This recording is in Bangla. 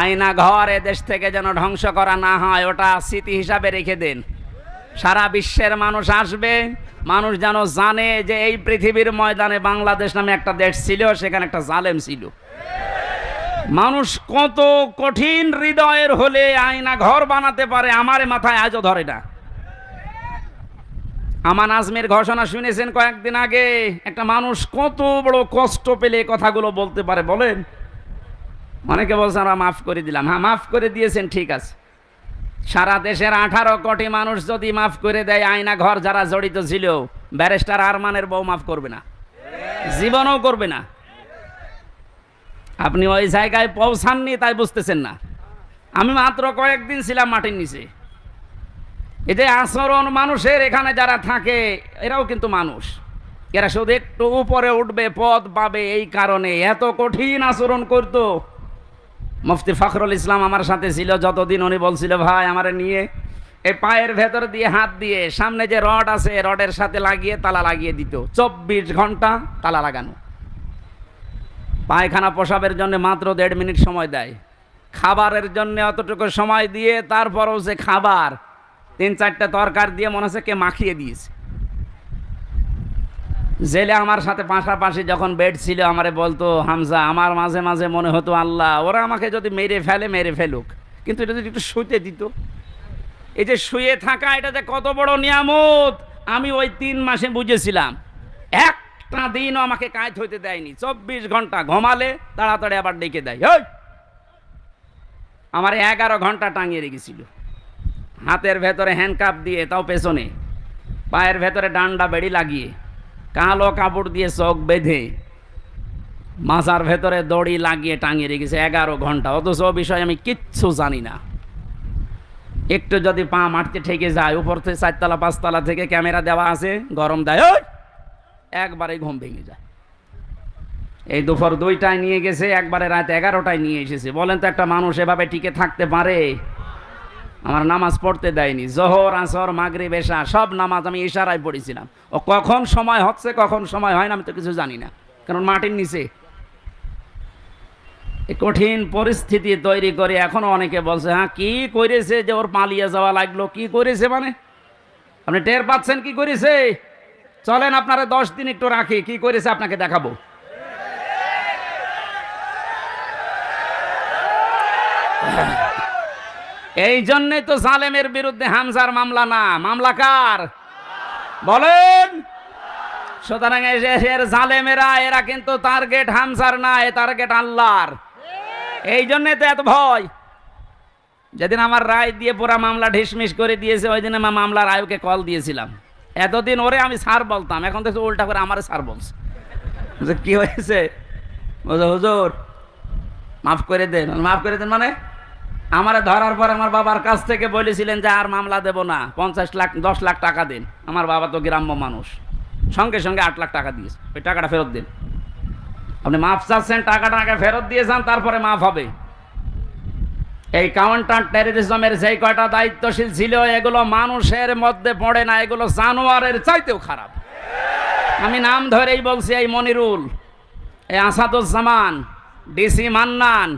আয়না ঘর দেশ থেকে যেন ধ্বংস করা না হয়, ওটা স্মৃতি হিসাবে রেখে দেন। সারা বিশ্বের মানুষ আসবে, মানুষ যেন জানে যে এই পৃথিবীর ময়দানে বাংলাদেশ নামে একটা দেশ ছিল, সেখানে একটা জালেম ছিল। মানুষ কত কঠিন হৃদয়ের হলে আয়না ঘর বানাতে পারে, আমার মাথায় আজও ধরে না। আমান আজমের ঘোষণা শুনেছেন কয়েকদিন আগে, একটা মানুষ কত বড় কষ্ট পেলে কথাগুলো বলতে পারে, বলেন। অনেকে বলছেন আমরা মাফ করে দিলাম। হ্যাঁ মাফ করে দিয়েছেন, ঠিক আছে। সারা দেশের আঠারো কোটি মানুষ যদি মাফ করে দেয়, আয়না ঘর যারা জড়িত ছিল, ব্যারিস্টার আরমানের বউ মাফ করবে না। জীবনও করবে না। আপনি ওই জায়গায় পৌঁছাননি, তাই বুঝতেছেন না। আমি মাত্র কয়েকদিন ছিলাম মাটির নিচে। যে আচরণ মানুষের এখানে যারা থাকে, এরাও কিন্তু মানুষ। এরা শুধু একটু উপরে উঠবে পদ পাবে, এই কারণে এত কঠিন আচরণ করতো। মুফতি ফখরুল ইসলাম আমার সাথে ছিল যতদিন উনি বলছিল, ভাই, আমারে নিয়ে এই পায়ের ভেতর দিয়ে হাত দিয়ে সামনে যে রড আছে রডের সাথে লাগিয়ে তালা লাগিয়ে দিত। চব্বিশ ঘণ্টা তালা লাগানো। পায়খানা প্রসাবের জন্য মাত্র দেড় মিনিট সময় দেয়। খাবারের জন্য অতটুকু সময় দিয়ে তারপরও যে খাবার তিন চারটে তরকার দিয়ে মনে হচ্ছে কে মাখিয়ে দিয়েছে। জেলে আমার সাথে পাশাপাশি যখন বেড ছিল, আমারে বলতো, হামজা, আমার মাঝে মাঝে মনে হতো, আল্লাহ, ওরা আমাকে যদি মেরে ফেলে, মেরে ফেলুক। কিন্তু এটা যদি একটু শুতে দিত, এই যে শুয়ে থাকা, এটা যে কত বড় নিয়ামত, আমি ওই তিন মাসে বুঝেছিলাম। একটা দিনও আমাকে কাজ হইতে দেয়নি। চব্বিশ ঘণ্টা ঘুমালে, তাড়াতাড়ি আবার ডেকে দেয়। ওই আমার এগারো ঘণ্টা টাঙিয়ে রেখেছিল। হাতের ভেতরে হ্যান্ডকাপ দিয়ে, তাও পেছনে। পায়ের ভেতরে ডান্ডা বেড়ি লাগিয়ে। কালো কাপড় দিয়ে চোখ বেঁধে মাথার ভেতরে দড়ি লাগিয়ে টাঙিয়ে রেখেছে এগারো ঘণ্টা। অথচ বিষয়ে আমি কিচ্ছু জানি না। একটু যদি পা মারতে ঠেকে যায়, উপর থেকে চারতলা, পাঁচতলা থেকে ক্যামেরা দেওয়া আছে, গরম দেয় একবারে ঘুম ভেঙে যায়। এই দুপুর দুইটায় নিয়ে গেছে, একবারে রাত এগারোটায় নিয়ে এসেছে। বলেন তো একটা মানুষ এভাবে টিকে থাকতে পারে? আমার নামাজ পড়তে দেয়নি, জহর, আসর মাগরি বেশা সব নামাজ আমি ইশারায় পড়েছিলাম। ও কখন সময় হচ্ছে, কখন সময় হয় না, আমি তো কিছু জানি না। কারণ মাটির নিচে। কঠিন পরিস্থিতি তৈরি করে এখনও অনেকে বলছে হ্যাঁ কি করেছে যে ওর পালিয়ে যাওয়া লাগল? কি করেছে মানে? আপনি টের পাচ্ছেন কি করেছে? চলেন, আপনারা দশ দিন একটু রাখি, কি করেছে আপনাকে দেখাবো? এই জন্যই তো সালেমের বিরুদ্ধে হামজার মামলা না। মামলা কার? বলেন। সুতরাং এর জালেমেরা এরা কিন্তু টার্গেট হামজার না এ টার্গেট আল্লাহর। এই জন্যে তো এত ভয়। যেদিন আমার রায় দিয়ে পুরা মামলা ঢিসমিস করে দিয়েছে ওই দিন আমার মামলার আয়ুকে কল দিয়েছিলাম। এতদিন ওরে আমি স্যার বলতাম এখন তো উল্টা করে আমারে স্যার বলছে। বলছে, কি হয়েছে? হুজুর মাফ করে দেন। মাফ করে দেন মানে? আমারে ধরার পর আমার বাবার কাছ থেকে বলেছিলেন যে আর মামলা দেব না, পঞ্চাশ লাখ, দশ লাখ টাকা দিন। আমার বাবা তো গ্রাম্য মানুষ। সঙ্গে সঙ্গে আট লাখ টাকা দিয়েছে। ওই টাকাটা ফেরত দিন। আপনি মাফ চাচ্ছেন, টাকাটা আগে ফেরত দিয়েছেন তারপরে মাফ হবে। এই কাউন্টার টেরোরিজমের যেই কয়টা দায়িত্বশীল ছিল, এগুলো মানুষের মধ্যে পড়ে না, এগুলো জানোয়ারের চাইতেও খারাপ। আমি নাম ধরেই বলছি এই মনিরুল, এই আসাদুজ্জামান, ডিসি মান্নান